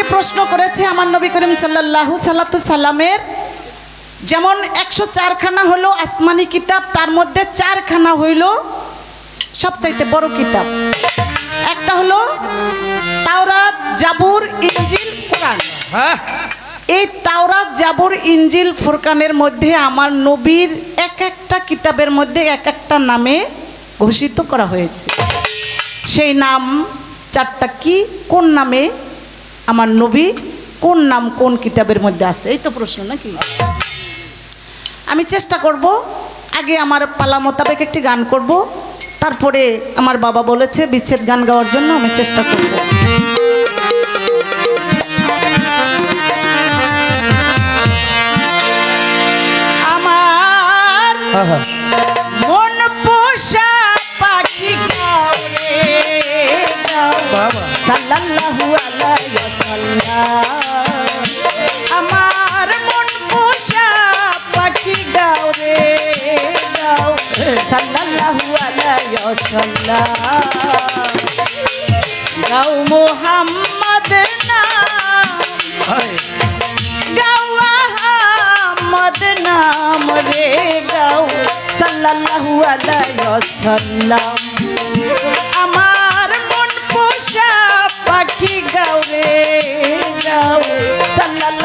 আমাকে প্রশ্ন করেছে আমার নবী করিম সাল্লাল্লাহু সাল্লাতু সাল্লামের যেমন একশো চারখানা হলো আসমানি কিতাব তার মধ্যে চারখানা হইল সবচাইতে বড় কিতাব। একটা হলো তাওরাত জাবুর ইঞ্জিল কোরআন। হ্যাঁ। এই তাওরাত জাবুর ইঞ্জিল ফুরকানের মধ্যে আমার নবীর এক একটা কিতাবের মধ্যে এক একটা নামে ঘোষিত করা হয়েছে। সেই নাম চারটা কি? কোন নামে? আমার নবী কোন নাম কোন কিতাবের মধ্যে আছে? এই তো প্রশ্ন নাকি? আমি চেষ্টা করব আগে আমার পালা মোতাবেক একটি গান করব তারপরে আমার বাবা বলেছে বিচ্ছেদ গান গাওয়ার জন্য আমি চেষ্টা করব। আমার হ্যাঁ হ্যাঁ। মন পোষা পাখি বাবা। সাল্লাল্লাহু আলাইহি ওয়াসাল্লাম। আমার মন পোষা পাখি গাও রে গাও। সাল্লাল্লাহু আলাইহি ওয়াসাল্লাম। গাও মোহাম্মদ নাম। গাও আহমদ নাম রে গাও। সাল্লাল্লাহু আলাইহি ওয়াসাল্লাম।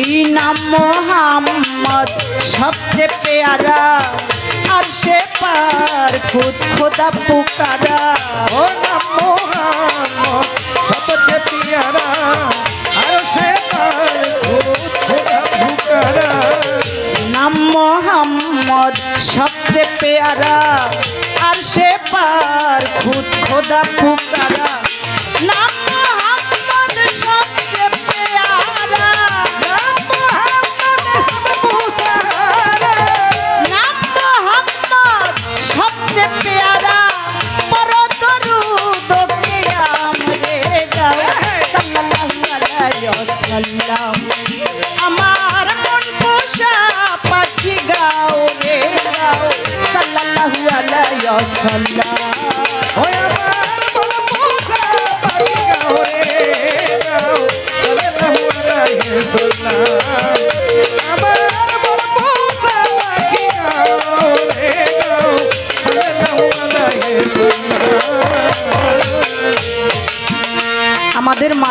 ওই নাম মোহাম্মদ সবচেয়ে পেয়ারা, আর সে পার খুদ খোদা পুকারা। ও নাম মোহাম্মদ সবচেয়ে পিয়ারা, আর সে পার খুদ খোদা ফুকারা নাম মোহাম্মদ সবচেয়ে পেয়ারা, আর সে পার খুদ খোদা পুকারা। নাম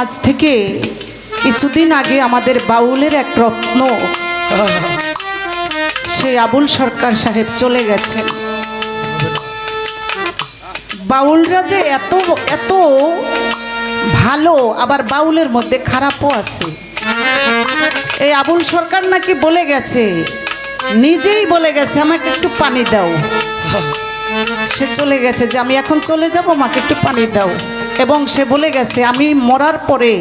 মাঝ থেকে কিছুদিন আগে আমাদের বাউলের এক রত্ন, সেই আবুল সরকার সাহেব চলে গেছেন। বাউলরা যে এত এত ভালো, আবার বাউলের মধ্যে খারাপও আছে। এই আবুল সরকার নাকি বলে গেছে, নিজেই বলে গেছে, আমাকে একটু পানি দাও। সে চলে গেছে যে, আমি এখন চলে যাব, আমাকে একটু পানি দাও। এবং সে বলে গেছে, আমি মরার পরে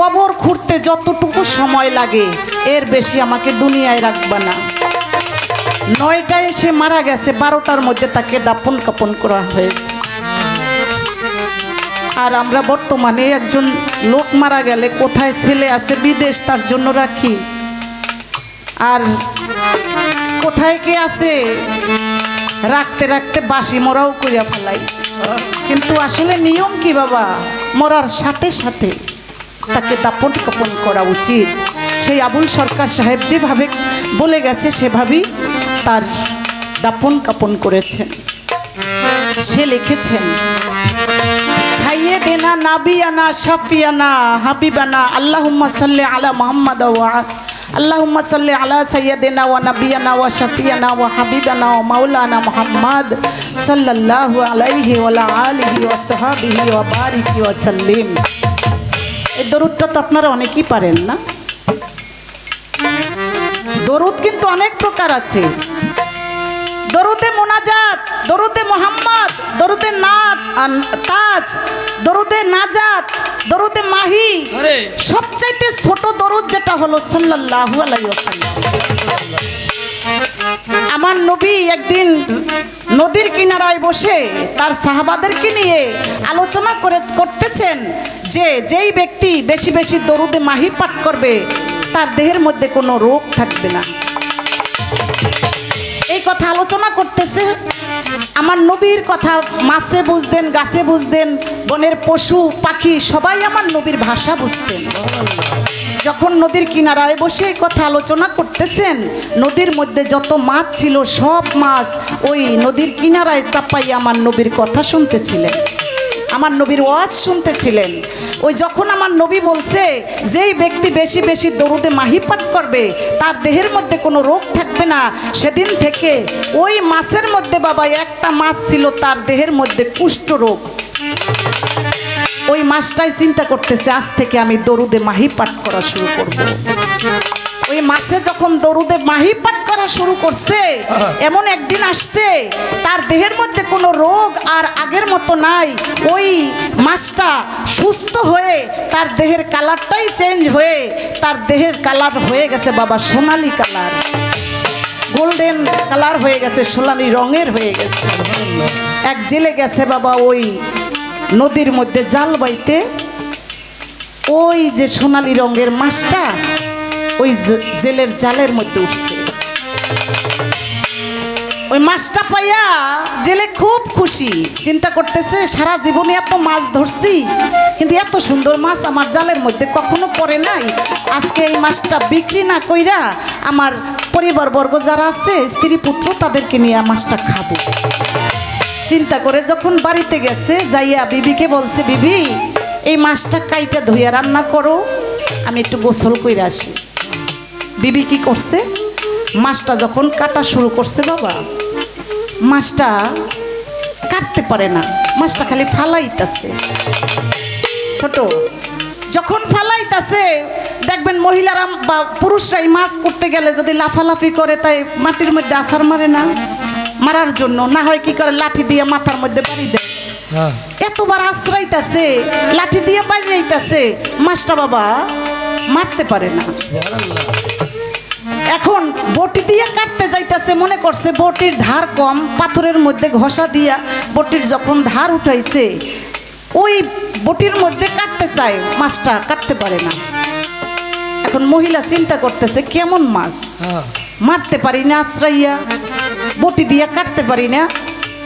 কবর খুঁড়তে যতটুকু সময় লাগে, এর বেশি আমাকে দুনিয়ায় রাখবা না। নয়টায় এসে মারা গেছে, বারোটার মধ্যে তাকে দাপন কাপন করা হয়েছে। আর আমরা বর্তমানে একজন লোক মারা গেলে কোথায় ছেলে আছে, বিদেশ তার জন্য রাখি। আর কোথায় কে আছে, রাখতে রাখতে বাসি মরাও করিয়া ফেলাই। কিন্তু আসলে নিয়ম কি বাবা? মরার সাথে সাথে তাকে দাপন কাপন করা উচিত। সেই আবুল সরকার সাহেব যেভাবে বলে গেছে, সেভাবেই তার দাপন কাপন করেছেন। সে লিখেছেন, সাইয়েদেনা, নাবিয়ানা, শাফিয়ানা, হাবিবানা, আল্লাহুম্মা সাল্লি আলা মুহাম্মাদ ওয়া আল্লাহুম্মা সাল্লি আলা সাইয়্যিদিনা ওয়া নাবিয়ানা ওয়া শাফিয়ানা ওয়া হাবিবানা ওয়া মাওলানা মুহাম্মাদ সাল্লাল্লাহু আলাইহি ওয়া আলা আলিহি ওয়া সাহাবিহি ওয়া বারিকি ওয়া সাল্লিম এই দরুদটা তো আপনারা অনেকেই পারেন না। দরুদ কিন্তু অনেক প্রকার আছে। দরুদে মোনাজাত দরুদে মোহাম্মদ দরুদে আন- তাজ দরুদে নাজাত দরুদে মাহি। সবচাইতে ছোট দরুদ যেটা হলো সাল্লাল্লাহু আলাইহি ওয়াসাল্লাম। আমার নবী একদিন নদীর কিনারায় বসে তার সাহাবাদেরকে নিয়ে আলোচনা করে করতেছেন যে যেই ব্যক্তি বেশি বেশি দরুদে মাহি পাঠ করবে তার দেহের মধ্যে কোনো রোগ থাকবে না। কথা আলোচনা করতেছে, আমার নবীর কথা মাছে বুঝতেন, গাছে বুঝতেন, বনের পশু, পাখি, সবাই আমার নবীর ভাষা বুঝতেন। যখন নদীর কিনারায় বসে কথা আলোচনা করতেছেন, নদীর মধ্যে যত মাছ ছিল, সব মাছ ওই নদীর কিনারায় চাপাই আমার নবীর কথা শুনতেছিলেন। আমার নবীর ওয়াজ শুনতেছিলেন। ওই যখন আমার নবী বলছে, যেই ব্যক্তি বেশি বেশি দরুদে মাহি পাঠ করবে, তার দেহের মধ্যে কোনো রোগ থাকবে না। সেদিন থেকে ওই মাছের মধ্যে বাবা, একটা মাছ ছিল, তার দেহের মধ্যে কুষ্ঠ রোগ। ওই মাছটাই চিন্তা করতেছে, আজ থেকে আমি দরুদে মাহি পাঠ করা শুরু করব। ওই মাছে যখন দরুদে মাহি পাঠ করা শুরু করছে এমন একদিন আসছে তার দেহের মধ্যে কোনো রোগ আর আগের মতো নাই। ওই মাছটা সুস্থ হয়ে তার দেহের কালারটাই চেঞ্জ হয়ে তার দেহের কালার হয়ে গেছে বাবা সোনালি কালার। গোল্ডেন কালার হয়ে গেছে সোনালি রঙের হয়ে গেছে। এক জেলে গেছে বাবা ওই নদীর মধ্যে জাল বাইতে। ওই যে সোনালি রঙের মাছটা ওই জেলের জালের মধ্যে উঠছে। ওই মাছটা পাইয়া জেলে খুব খুশি। চিন্তা করতেছে, সারা জীবনে এত মাছ ধরছি, কিন্তু এত সুন্দর মাছ আমার জালের মধ্যে কখনো পড়ে নাই। আজকে এই মাছটা বিক্রি না কইরা আমার পরিবারবর্গ যারা আছে, স্ত্রী পুত্র, তাদেরকে নিয়ে মাছটা খাব। চিন্তা করে যখন বাড়িতে গেছে, যাইয়া বিবিকে বলছে, বিবি, এই মাছটা কাইটা ধুইয়া রান্না করো, আমি একটু গোসল কইরা আসি। বিবি কি করছে? মাছটা যখন কাটা শুরু করছে বাবা মাছটা কাটতে পারে না মাছটা খালি ফালাইতাছে। ছোট যখন ফালাইতাছে দেখবেন মহিলারা বা পুরুষরা এই মাছ করতে গেলে যদি লাফালাফি করে তাই মাটির মধ্যে আছাড় মারে না। মারার জন্য না হয় কি করে লাঠি দিয়ে মাথার মধ্যে বাড়ি দেয়। হ্যাঁ। এতবার আশ্রাইতাছে লাঠি দিয়ে যাইতাছে মাছটা বাবা মারতে পারে না। এখন বটি দিয়ে কাটতে যাইতেছে মনে করছে বটির ধার কম পাথরের মধ্যে ঘষা দিয়া বটির যখন ধার উঠাইছে ওই বটির মধ্যে কাটতে চায় মাছটা কাটতে পারে না। এখন মহিলা চিন্তা করতেছে কেমন মাছ? হ্যাঁ। মারতে পারি না আশ্রাইয়া। বটি দিয়ে কাটতে পারি না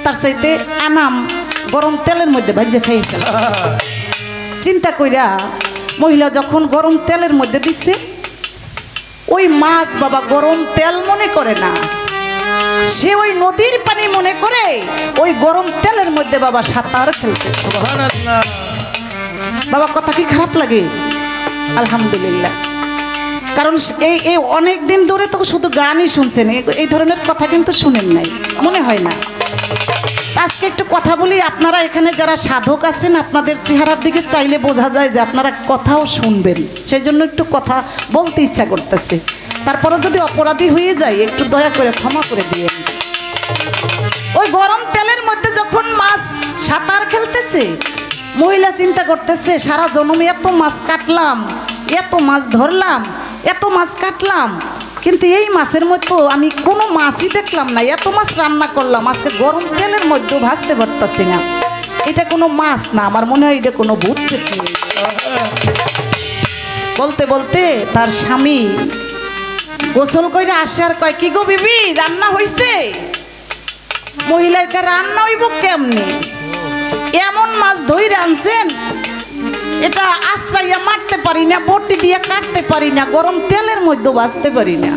তার চাইতে আনাম গরম তেলের মধ্যে ভাজে খাইয়ে চিন্তা কইরা মহিলা যখন গরম তেলের মধ্যে দিছে ওই মাছ বাবা গরম তেল মনে করে না। সে ওই নদীর পানি মনে করে ওই গরম তেলের মধ্যে বাবা সাঁতার খেলতেছে। সুবহানাল্লাহ। বাবা কথা কি খারাপ লাগে? আলহামদুলিল্লাহ। কারণ এই এই অনেক দিন ধরে তো শুধু গানই শুনছেন এই ধরনের কথা কিন্তু শুনেন নাই মনে হয় না। আজকে একটু কথা বলি, আপনারা এখানে যারা সাধক আছেন, আপনাদের চেহারার দিকে চাইলে বোঝা যায় যে আপনারা কথাও শুনবেন। সেই জন্য একটু কথা বলতে ইচ্ছা করতেছে। তারপরে যদি অপরাধী হয়ে যায়, একটু দয়া করে ক্ষমা করে দিয়ে ওই গরম তেলের মধ্যে যখন মাছ সাঁতার খেলতেছে, মহিলা চিন্তা করতেছে, সারা জনমে এত মাছ কাটলাম, এত মাছ ধরলাম, এত মাছ কাটলাম কিন্তু এই মাছের মধ্যে আমি কোনো মাছই দেখলাম না। এত মাছ রান্না করলাম, আজকে গরম তেলের মধ্যেও ভাজতে পারতাছি না। এটা কোনো মাছ না, আমার মনে হয় এটা কোনো ভূত। বলতে বলতে তার স্বামী গোসল করে আসে আর কয়, কি গো বিবি, রান্না হইছে? মহিলাকে, রান্না হইব কেমনি? এমন মাছ ধইরে আনছেন এটা আশ্রয়া মারতে পারি না বটি দিয়ে কাটতে পারি না গরম তেলের মধ্যে বাঁচতে পারি না।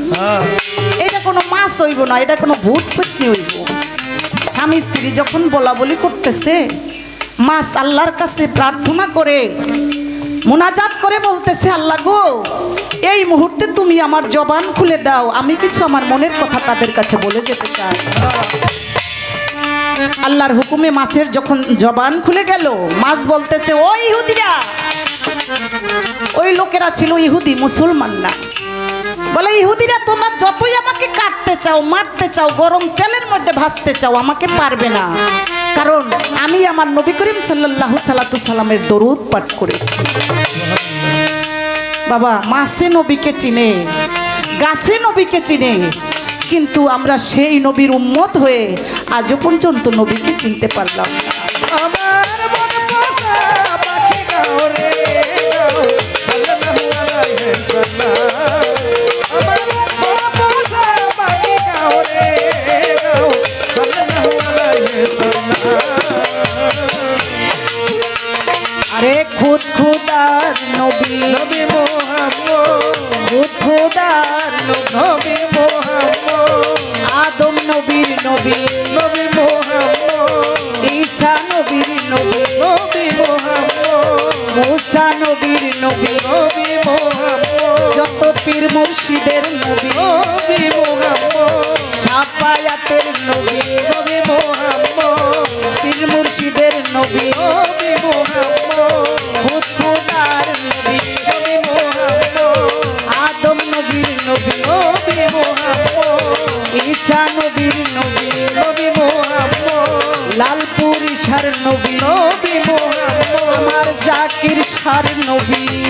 এটা কোনো মাছ হইব না এটা কোনো ভূত পেতনি হইব। স্বামী স্ত্রী যখন বলা বলি করতেছে মাছ আল্লাহর কাছে প্রার্থনা করে মোনাজাত করে বলতেছে আল্লাহ গো এই মুহূর্তে তুমি আমার জবান খুলে দাও আমি কিছু আমার মনের কথা তাদের কাছে বলে যেতে চাই। আল্লাহর হুকুমে মাছের যখন জবান খুলে গেল, মাছ বলতেছে ওই ইহুদিরা, ওই লোকেরা ছিল ইহুদি, মুসলমান না। বলে, ইহুদিরা, তোমরা যতই আমাকে কাটতে চাও, মারতে চাও, গরম তেলের মধ্যে ভাজতে চাও, আমাকে পারবে না। কারণ আমি আমার নবী করিম সাল্লাহ সাল্লাতু সাল্লামের দরুদ পাঠ করেছি। বাবা মাসে নবীকে চিনে, গাছে নবীকে চিনে কিন্তু আমরা সেই নবীর উম্মত হয়ে আজও পর্যন্ত নবীকে চিনতে পারলাম। আমার আরে খুদ খুদার নবী নবী মুহাম্মদ। খুদ খুদার নবী।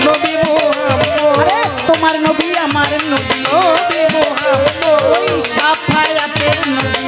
নবী নবী তোমার নবী আমার নবী নবী মুহাম্মদ। নবী।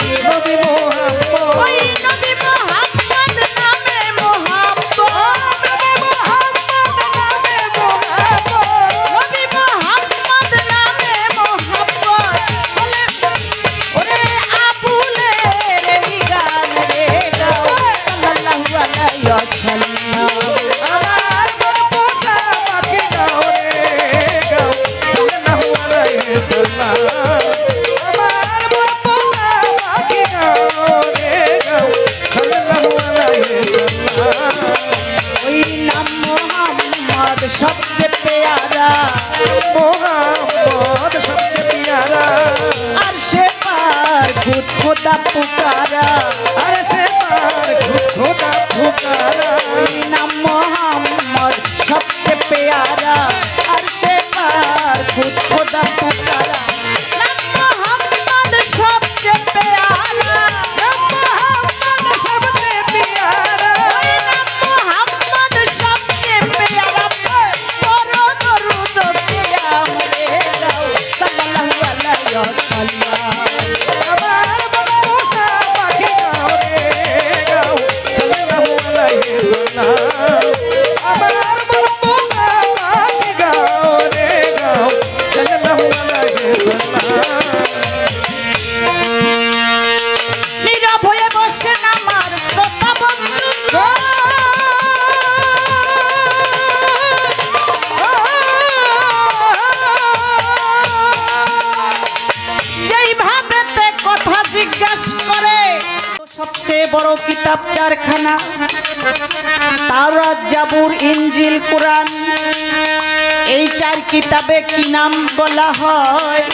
কিতাবে কি নাম বলা হয়?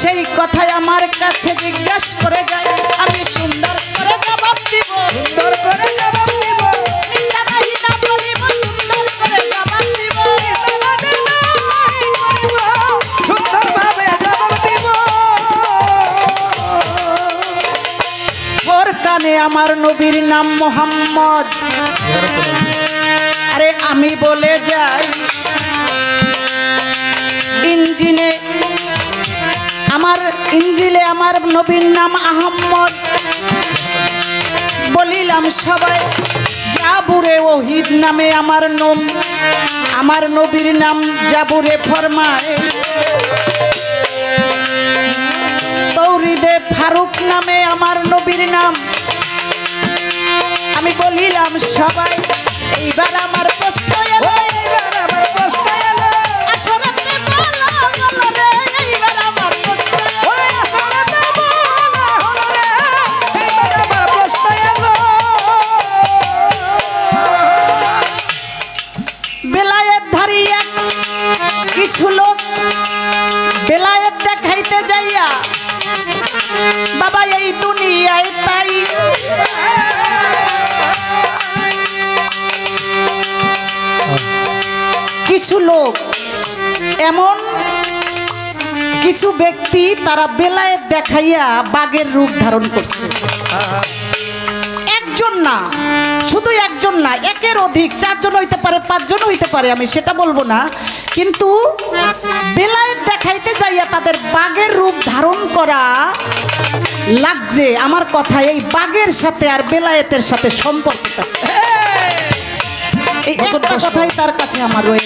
সেই কথাই আমার কাছে জিজ্ঞাসা করে যায়, আমি সুন্দর করে জবাব দিব, সুন্দর করে জবাব দিব। আমার নবীর নাম মোহাম্মদ। আমি বলে যাই। ইঞ্জিনে, আমার ইঞ্জিলে আমার নবীর নাম আহম্মদ। বলিলাম, সবাই, জাবুরে ওহিদ নামে আমার নম আমার নবীর নাম জাবুরে ফরমায়। তৌরিদে ফারুক নামে আমার নবীর নাম। আমি বলিলাম, সবাই এইবার আমার প্রশ্ন এলো। এইবার আমার প্রশ্ন এলো। আসরাতে বলা হলো রে, এইবার আমার প্রশ্ন ওই আসরাতে বলা হলো রে, এইবার আমার প্রশ্ন এলো। বেলায়েত ধারি এক কিছু লোক বেলায়েত দেখাইতে যাইয়া বাবা এই দুনিয়ায় কিছু লোক, এমন কিছু ব্যক্তি তারা বেলায়েত দেখাইয়া বাঘের রূপ ধারণ করছে। একজন না, শুধু একজন না, একের অধিক, চারজন হইতে পারে, পাঁচজন হইতে পারে, আমি সেটা বলব না। কিন্তু বেলায়েত দেখাইতে যাইয়া তাদের বাঘের রূপ ধারণ করা লাগছে। আমার কথা, এই বাঘের সাথে আর বেলায়েতের সাথে সম্পর্কটা। এই একটা কথাই তার কাছে আমার রয়ে।